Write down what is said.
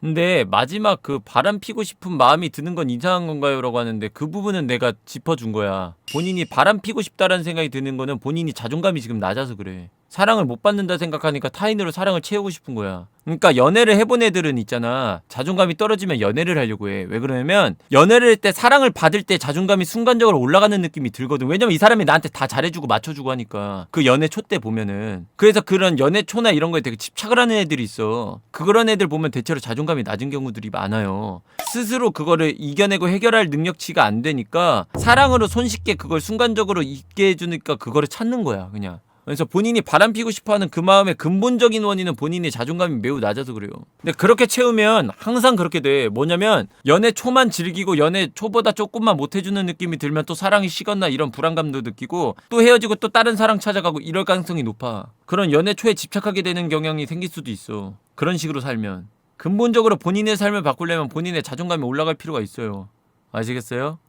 근데 마지막 그 바람 피고 싶은 마음이 드는 건 이상한 건가요? 라고 하는데 그 부분은 내가 짚어준 거야. 본인이 바람 피고 싶다라는 생각이 드는 거는 본인이 자존감이 지금 낮아서 그래. 사랑을 못 받는다 생각하니까 타인으로 사랑을 채우고 싶은 거야. 그러니까 연애를 해본 애들은 있잖아. 자존감이 떨어지면 연애를 하려고 해. 왜 그러냐면 연애를 할 때 사랑을 받을 때 자존감이 순간적으로 올라가는 느낌이 들거든. 왜냐면 이 사람이 나한테 다 잘해주고 맞춰주고 하니까. 그 연애 초 때 보면은. 그래서 그런 연애 초나 이런 거에 되게 집착을 하는 애들이 있어. 그런 애들 보면 대체로 자존감이 낮은 경우들이 많아요. 스스로 그거를 이겨내고 해결할 능력치가 안 되니까 사랑으로 손쉽게 그걸 순간적으로 잊게 해주니까 그거를 찾는 거야, 그냥. 그래서 본인이 바람 피고 싶어 하는 그 마음의 근본적인 원인은 본인의 자존감이 매우 낮아서 그래요. 근데 그렇게 채우면 항상 그렇게 돼. 뭐냐면 연애 초만 즐기고 연애 초보다 조금만 못 해주는 느낌이 들면 또 사랑이 식었나 이런 불안감도 느끼고 또 헤어지고 또 다른 사랑 찾아가고 이럴 가능성이 높아. 그런 연애 초에 집착하게 되는 경향이 생길 수도 있어. 그런 식으로 살면. 근본적으로 본인의 삶을 바꾸려면 본인의 자존감이 올라갈 필요가 있어요. 아시겠어요?